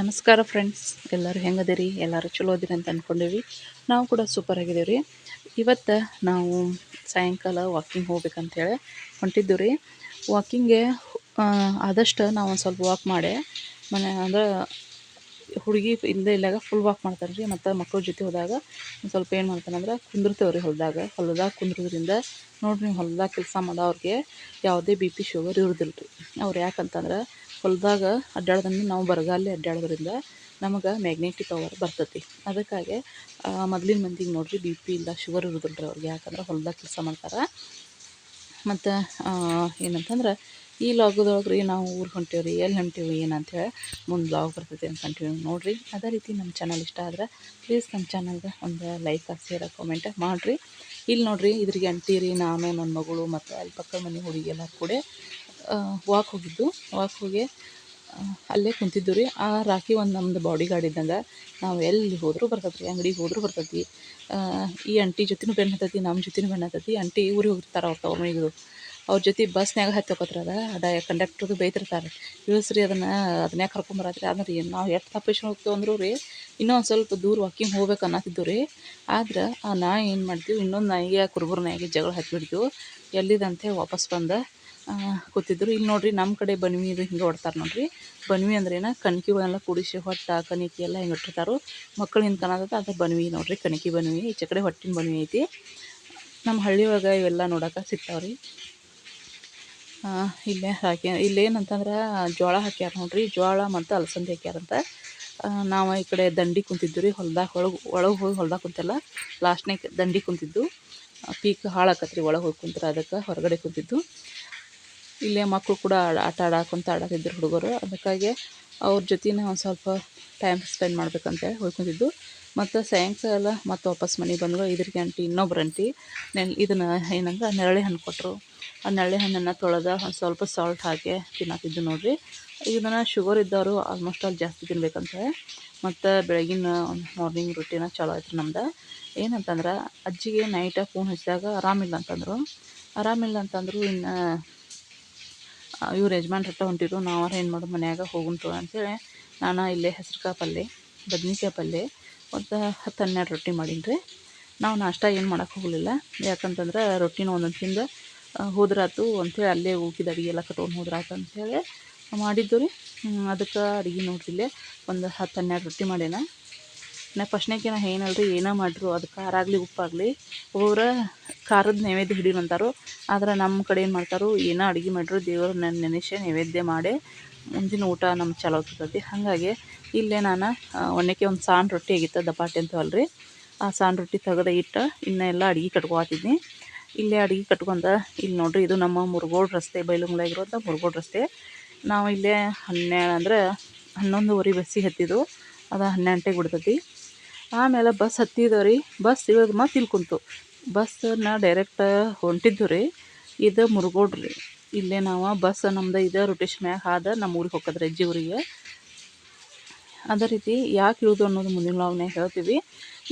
ನಮಸ್ಕಾರ ಫ್ರೆಂಡ್ಸ್ ಎಲ್ಲರೂ ಹೆಂಗದಿರಿ? ಎಲ್ಲರೂ ಚಲೋ ಅದಿರಿ ಅಂತ ಅಂದ್ಕೊಂಡೀವಿ ನಾವು ಕೂಡ ಸೂಪರ್ ಆಗಿದ್ದೀವಿ ರೀ ಇವತ್ತು ನಾವು ಸಾಯಂಕಾಲ ವಾಕಿಂಗ್ ಹೋಗ್ಬೇಕಂತೇಳಿ ಹೊಂಟಿದ್ದು ರೀ ವಾಕಿಂಗ್ಗೆ ಆದಷ್ಟು ನಾವು ಒಂದು ಸ್ವಲ್ಪ ವಾಕ್ ಮಾಡಿ, ಮನೆ ಅಂದ್ರೆ ಹುಡುಗಿ ಇಲ್ಲದೆ ಇಲ್ಲಾಗ ಫುಲ್ ವಾಕ್ ಮಾಡ್ತಾರೆ ರೀ ಮತ್ತು ಮಕ್ಕಳ ಜೊತೆ ಹೋದಾಗ ಒಂದು ಸ್ವಲ್ಪ ಏನು ಮಾಡ್ತಾನೆ ಅಂದ್ರೆ ಕುಂದಿರ್ತೇವೆ ರೀ ಹೊಲದಾಗ. ಹೊಲದಾಗ ಕುಂದ್ರೋದ್ರಿಂದ ನೋಡಿರಿ ನೀವು ಹೊಲ್ದಾಗ ಕೆಲಸ ಅವ್ರಿಗೆ ಯಾವುದೇ ಬಿ ಪಿ ಶುಗರ್ ಇರೋದಿಲ್ಲ ರೀ ಅವ್ರು ಯಾಕಂತಂದ್ರೆ ಹೊಲದಾಗ ಅಡ್ಡಾಡ್ದಂಗೆ ನಾವು ಬರಗಾಲಿ ಅಡ್ಡಾಡೋದ್ರಿಂದ ನಮಗೆ ಮ್ಯಾಗ್ನೆಟಿಕ್ ಪವರ್ ಬರ್ತೈತಿ. ಅದಕ್ಕಾಗಿ ಮೊದ್ಲಿನ ಮಂದಿಗೆ ನೋಡಿರಿ ಬಿ ಪಿ ಇಲ್ಲ ಶುಗರ್ ಇರುದಿಲ್ಲ ಅವ್ರಿಗೆ. ಯಾಕಂದ್ರೆ ಹೊಲ್ದಾಗ ಕೆಲಸ ಮಾಡ್ತಾರೆ. ಮತ್ತು ಏನಂತಂದ್ರೆ ಈ ಲಾಗದೊಳಗೆ ರೀ ನಾವು ಊರಿಗೆ ಹೊಂಟೀವಿ ರೀ, ಎಲ್ಲಿ ಹೊಂಟೀವಿ ಏನಂತೇಳಿ ಮುಂದೆ ಲಾಗ್ ಬರ್ತೈತಿ ಅಂತ ಹೊಂಟೀವಿ ನೋಡಿರಿ. ಅದೇ ರೀತಿ ನಮ್ಮ ಚಾನಲ್ ಇಷ್ಟ ಆದ್ರೆ ಪ್ಲೀಸ್ ನಮ್ಮ ಚಾನಲ್ಗೆ ಒಂದು ಲೈಕ್ ಶೇರ್ ಕಾಮೆಂಟ್ ಮಾಡಿರಿ. ಇಲ್ಲಿ ನೋಡಿರಿ ಇದ್ರಿಗೆ ಅಂಟಿರಿ ನಾನು ನನ್ನ ಮಗಳು ಮತ್ತು ಅಲ್ಲಿ ಪಕ್ಕ ಮನೆ ಹುಡುಗಿ ಎಲ್ಲ ಕೂಡ ವಾಕ್ ಹೋಗಿದ್ದು. ವಾಕ್ ಹೋಗಿ ಅಲ್ಲೇ ಕುಂತಿದ್ದು ರೀ. ಆ ರಾಖಿ ಒಂದು ನಮ್ದು ಬಾಡಿ ಗಾರ್ಡ್ ಇದ್ದಂಗೆ ನಾವು ಎಲ್ಲಿ ಹೋದರೂ ಬರ್ತೈತೆ ಅಂಗಡಿಗೆ ಹೋದರೂ ಬರ್ತೈತಿ ಈ ಅಂಟಿ ಜೊತೆನೂ ಬೆನ್ನು ಹತ್ತೈತಿ ನಮ್ಮ ಜೊತೆನೂ ಬೆನ್ನು ಹತ್ತೈತಿ. ಅಂಟಿ ಊರಿಗೆ ಹೋಗಿರ್ತಾರೆ ಅವ್ರ ತವ್ರ ಅವ್ರ ಜೊತೆ ಬಸ್ನಾಗ ಹತ್ತೋಕತ್ರದ ಅದ. ಕಂಡಕ್ಟ್ರದು ಬೈತಿರ್ತಾರೆ ಇಳಿಸ್ರಿ ಅದನ್ನು ಅದನ್ನೇ ಕರ್ಕೊಂಬರತ್ರಿ ಅಂದ್ರೆ. ರೀ ನಾವು ಎಷ್ಟು ತಪ್ಪಿಸ್ಕೊಂಡು ಹೋಗ್ತೇವೆ ಅಂದರೂ ರೀ, ಇನ್ನೂ ಸ್ವಲ್ಪ ದೂರ ವಾಕಿಂಗ್ ಹೋಗ್ಬೇಕು ಅನ್ನತಿದ್ದು ರೀ. ಆದ್ರೆ ಆ ನಾಯಿ ಏನು ಮಾಡ್ತೀವಿ ಇನ್ನೊಂದು ನಾಯಿಗೆ ಕುರುಬರ ನಾಯಿಗೆ ಜಗಳ ಹಚ್ಬಿಡ್ತೀವಿ ಎಲ್ಲಿದಂತೆ ವಾಪಸ್ ಬಂದು ಕೂತಿದ್ರು. ಇಲ್ಲಿ ನೋಡ್ರಿ ನಮ್ಮ ಕಡೆ ಬನ್ವಿ ಇದು ಹಿಂಗೆ ಹೊಡ್ತಾರೆ ನೋಡಿರಿ. ಬನ್ವಿ ಅಂದ್ರೇನ ಕಣ್ಕಿಗಳೆಲ್ಲ ಕೂಡಿಸಿ ಹೊಟ್ಟ, ಕಣಿಕೆ ಎಲ್ಲ ಹಿಂಗೆ ಇಟ್ಟಿರ್ತಾರೆ. ಮಕ್ಕಳು ಹಿಂಗೆ ಅದು ಬನ್ವಿ ನೋಡ್ರಿ, ಕಣಕಿ ಬನ್ವಿ. ಈಚೆ ಕಡೆ ಹೊಟ್ಟಿನ ಬನ್ವಿ ಐತಿ. ನಮ್ಮ ಹಳ್ಳಿ ಒಳಗೆ ಇವೆಲ್ಲ ನೋಡೋಕೆ ಸಿಗ್ತಾವ್ರಿ. ಇಲ್ಲೇ ಹಾಕಿ ಇಲ್ಲೇನಂತಂದ್ರೆ ಜೋಳ ಹಾಕ್ಯಾರ ನೋಡ್ರಿ. ಜೋಳ ಮತ್ತು ಅಲಸಂದಿ ಹಾಕ್ಯಾರಂತ. ನಾವು ಈ ಕಡೆ ದಂಡಿ ಕುಂತಿದ್ದು ರೀ. ಹೊಲ್ದಾಗ ಒಳಗೆ ಒಳಗೆ ಹೋಗಿ ಹೊಲ್ದಾಗ ಕುಂತಲ್ಲ ಲಾಸ್ಟ್ನೇ ದಂಡಿ ಕುಂತಿದ್ದು. ಪೀಕ್ ಹಾಳಾಕತ್ರಿ ಒಳಗೆ ಹೋಗಿ ಕುಂತ್ರೆ ಅದಕ್ಕೆ ಹೊರಗಡೆ ಕುಂತಿದ್ದು. ಇಲ್ಲೇ ಮಕ್ಕಳು ಕೂಡ ಆಟ ಆಡಾಕೊಂತ ಇದ್ದರು ಹುಡುಗರು. ಅದಕ್ಕಾಗಿ ಅವ್ರ ಜೊತೆನೇ ಒಂದು ಸ್ವಲ್ಪ ಟೈಮ್ ಸ್ಪೆಂಡ್ ಮಾಡ್ಬೇಕಂತೇಳಿ ಹೋಗ್ಕೊಂಡಿದ್ದು ಮತ್ತು ಸಾಯಂಕಾಲ ಮತ್ತು ವಾಪಸ್ ಮನೆಗೆ ಬಂದರು ಇದ್ರಿಗೆ ಅಂಟಿ ಇನ್ನೊಬ್ರು ಅಂಟಿ ನೆಲ್, ಇದನ್ನು ಏನಂದ್ರೆ ನೆರಳೆ ಹಣ್ಣು ಕೊಟ್ಟರು ಆ ನೆರಳೆ ಹಣ್ಣನ್ನು ತೊಳೆದ ಒಂದು ಸ್ವಲ್ಪ ಸಾಲ್ಟ್ ಹಾಕಿ ತಿನ್ನತ್ತಿದ್ದು ನೋಡಿರಿ. ಇದನ್ನು ಶುಗರ್ ಇದ್ದವರು ಆಲ್ಮೋಸ್ಟ್ ಆಲ್ ಜಾಸ್ತಿ ತಿನ್ಬೇಕಂತ ಮತ್ತು ಬೆಳಗಿನ ಮಾರ್ನಿಂಗ್ ರೊಟ್ಟಿನ ಚಲೋ ಆಯ್ತು ನಮ್ದು. ಏನಂತಂದ್ರೆ, ಅಜ್ಜಿಗೆ ನೈಟ ಫೋನ್ ಹಚ್ಚಿದಾಗ ಆರಾಮಿಲ್ಲ ಅಂತಂದರು. ಆರಾಮಿಲ್ಲ ಅಂತಂದರು ಇನ್ನು ಇವ್ರು ಯಜಮಾನ್ ರಟ್ಟ ಹೊಂಟಿದ್ರು. ನಾವು ಏನು ಮಾಡೋದು ಮನ್ಯಾಗ ಹೋಗುಂತು ಅಂತೇಳಿ ನಾನು ಇಲ್ಲೇ ಹೆಸ್ರುಕಾಳು ಪಲ್ಯ ಬದ್ನಿಕಾಯಿ ಪಲ್ಯ ಮತ್ತು ಹತ್ತು ಹನ್ನೆರಡು ರೊಟ್ಟಿ ಮಾಡೀನಿ ರೀ. ನಾವು ನಾಷ್ಟ ಏನು ಮಾಡೋಕೆ ಹೋಗಲಿಲ್ಲ. ಯಾಕಂತಂದ್ರೆ ರೊಟ್ಟಿನ ಒಂದೊಂದು ತಿಂದು ಹೋದ್ರಾತು ಅಂಥೇಳಿ ಅಲ್ಲೇ ಹೋಗಿದ್ದ ಅಡುಗೆ ಎಲ್ಲ ಕಟ್ಕೊಂಡು ಹೋದ್ರಾತು ಅಂಥೇಳಿ ಮಾಡಿದ್ದು ರೀ. ಅದಕ್ಕೆ ಅಡುಗೆ ನೋಡ್ರಿಲ್ಲೇ ಒಂದು ಹತ್ತು ಹನ್ನೆರಡು ರೊಟ್ಟಿ ಮಾಡೇನ ನಾ ಫಸ್ಟ್ನೇಗೆ ನಾ ಏನಲ್ರಿ ಏನೋ ಮಾಡ್ರು, ಅದು ಖಾರ ಆಗಲಿ ಉಪ್ಪಾಗಲಿ ಒಬ್ಬೊಬ್ರು ಖಾರದ ನೈವೇದ್ಯ ಹಿಡೀರಿ ಆದ್ರೆ ನಮ್ಮ ಕಡೆ ಏನು ಮಾಡ್ತಾರೆ, ಏನೋ ಅಡುಗೆ ದೇವರು ನನ್ನ ನೆನೆಸಿ ನೈವೇದ್ಯ ಮಾಡಿ ಮುಂದಿನ ಊಟ ನಮ್ಮ ಚಲೋ ಆಗ್ತದೆ ಹಾಗಾಗಿ ಇಲ್ಲೇ ನಾನು ಒಣ್ಣಕ್ಕೆ ಒಂದು ಸಾನ್ ರೊಟ್ಟಿ ಆಗಿತ್ತು, ದಪಾಟಿ ಅಂತವಲ್ರಿ ಆ ಸಾನ್ ರೊಟ್ಟಿ ತೆಗೆದು ಇಟ್ಟು ಇನ್ನೂ ಎಲ್ಲ ಅಡುಗೆ ಕಟ್ಕೊತಿದ್ನಿ ಇಲ್ಲೇ ಅಡುಗೆ ಕಟ್ಕೊಂಡ ಇಲ್ಲಿ ನೋಡ್ರಿ ಇದು ನಮ್ಮ ಮುರುಗೋಡು ರಸ್ತೆ ಬೈಲುಂಗ್ಲಾಗಿರುವಂಥ ಮುರುಗೋಡು ರಸ್ತೆ. ನಾವು ಇಲ್ಲೇ ಹನ್ನೆರಡು ಅಂದ್ರೆ ಹನ್ನೊಂದುವರೆ ಬಸ್ಸಿಗೆ ಹತ್ತಿದ್ದು. ಅದು ಹನ್ನೆರಡು ಗಂಟೆಗೆ ಬಿಡ್ತೈತಿ. ಆಮೇಲೆ ಬಸ್ ಹತ್ತಿದವು ರೀ ಬಸ್ ಇವಾಗ ಮತ್ತೆ ಇಲ್ಲಿ ಕುಂತು. ಬಸ್ಸನ್ನ ಡೈರೆಕ್ಟ್ ಹೊಂಟಿದ್ದು ರೀ ಇದು ಮುರುಗೋಡ್ರಿ. ರೀ ಇಲ್ಲೇ ನಾವು ಬಸ್ ನಮ್ದು ಇದು ರೊಟೇಷನ್ ಮ್ಯಾಗ ಹಾದ ನಮ್ಮ ಊರಿಗೆ ಹೋಗೋದ್ರಿ ಅಜ್ಜಿ ಅದೇ ರೀತಿ ಯಾಕೆ ಇಳಿದು ಅನ್ನೋದು ಮುಂದಿನ ಲಾಗ್ನಾಗ ಹೇಳ್ತೀವಿ.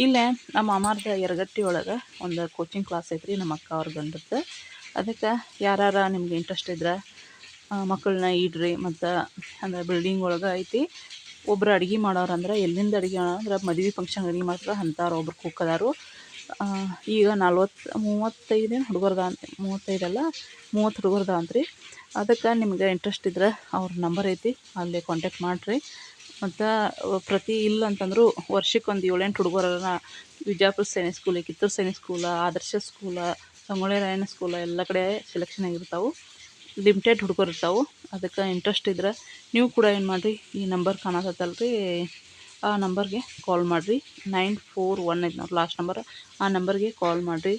ಇಲ್ಲೇ ನಮ್ಮ ಮಾಮಾರ್ದ ಎರಗಟ್ಟಿ ಒಳಗೆ ಒಂದು ಕೋಚಿಂಗ್ ಕ್ಲಾಸ್ ಐತ್ರಿ ನಮ್ಮ ಅಕ್ಕ ಅವ್ರ ಗಂಡದ್ದು. ಅದಕ್ಕೆ ಯಾರು ನಿಮ್ಗೆ ಇಂಟ್ರೆಸ್ಟ್ ಇದ್ರೆ ಮಕ್ಕಳನ್ನ ಇಡ್ರಿ ಮತ್ತು ಅಂದರೆ ಬಿಲ್ಡಿಂಗ್ ಒಳಗೆ ಐತಿ. ಒಬ್ರು ಅಡ್ಗೆ ಮಾಡೋರು ಅಂದ್ರೆ ಎಲ್ಲಿಂದ ಅಡ್ಗೆ ಅಂದ್ರೆ ಮದುವೆ ಫಂಕ್ಷನ್ ಅಡುಗೆ ಮಾಡ್ತಾರೆ ಅಂತಾರೆ ಒಬ್ರು ಕುಕ್ಕದಾರು ಈಗ ನಲ್ವತ್ತು ಮೂವತ್ತೈದೇನು ಹುಡುಗರ್ದ ಮೂವತ್ತೈದಲ್ಲ ಮೂವತ್ತು ಹುಡುಗರ್ದ ಅಂತ್ರಿ. ಅದಕ್ಕೆ ನಿಮ್ಗೆ ಇಂಟ್ರೆಸ್ಟ್ ಇದ್ರೆ ಅವ್ರ ನಂಬರ್ ಐತಿ, ಅಲ್ಲಿ ಕಾಂಟ್ಯಾಕ್ಟ್ ಮಾಡಿರಿ. ಮತ್ತು ಪ್ರತಿ ಇಲ್ಲ ಅಂತಂದರೂ ವರ್ಷಕ್ಕೊಂದು ಏಳೆಂಟು ಹುಡುಗರನ್ನ Vijayapura science school Kittur science school Adarsh school Sangolli Rayanna school ಎಲ್ಲ ಕಡೆ ಸೆಲೆಕ್ಷನ್ ಆಗಿರ್ತಾವೆ. ಲಿಮಿಟೆಡ್ ಹುಡುಗರು ಇರ್ತಾವೆ. ಅದಕ್ಕೆ ಇಂಟ್ರೆಸ್ಟ್ ಇದ್ರೆ ನೀವು ಕೂಡ ಏನು ಮಾಡಿರಿ, ಈ ನಂಬರ್ ಕಾಣಕತ್ತಲ್ಲ ರೀ ಆ ನಂಬರ್ಗೆ ಕಾಲ್ ಮಾಡಿರಿ. ನೈನ್ ಫೋರ್ ಒನ್ ಐದು ನೋಡಿ ಲಾಸ್ಟ್ ನಂಬರ್ ಆ ನಂಬರ್ಗೆ ಕಾಲ್ ಮಾಡಿರಿ.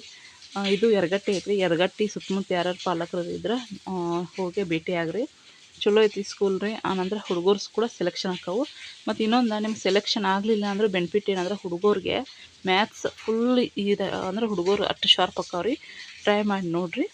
ಇದು ಎರಗಟ್ಟಿ ಐತ್ರಿ. ಎರಗಟ್ಟಿ ಸುತ್ತಮುತ್ತ ಯಾರ್ಯಾರು ಪಾಲಕರು ಇದ್ರೆ ಹೋಗಿ ಭೇಟಿ ಆಗ್ರಿ. ಚಲೋ ಐತಿ ಸ್ಕೂಲ್ ರೀ. ಆನಂದ್ರೆ ಹುಡುಗರ್ಸ್ ಕೂಡ ಸೆಲೆಕ್ಷನ್ ಆಕ್ಕವು ಮತ್ತು ಇನ್ನೊಂದು, ನಿಮ್ಗೆ ಸೆಲೆಕ್ಷನ್ ಆಗಲಿಲ್ಲ ಅಂದ್ರೆ ಬೆನಿಫಿಟ್ ಏನಂದ್ರೆ ಹುಡುಗರಿಗೆ ಮ್ಯಾಥ್ಸ್ ಫುಲ್ ಇದೆ, ಅಂದ್ರೆ ಹುಡುಗರು ಅಷ್ಟು ಶಾರ್ಪ್ ಆಕ್ಕವ್ರಿ ಟ್ರೈ ಮಾಡಿ ನೋಡಿರಿ.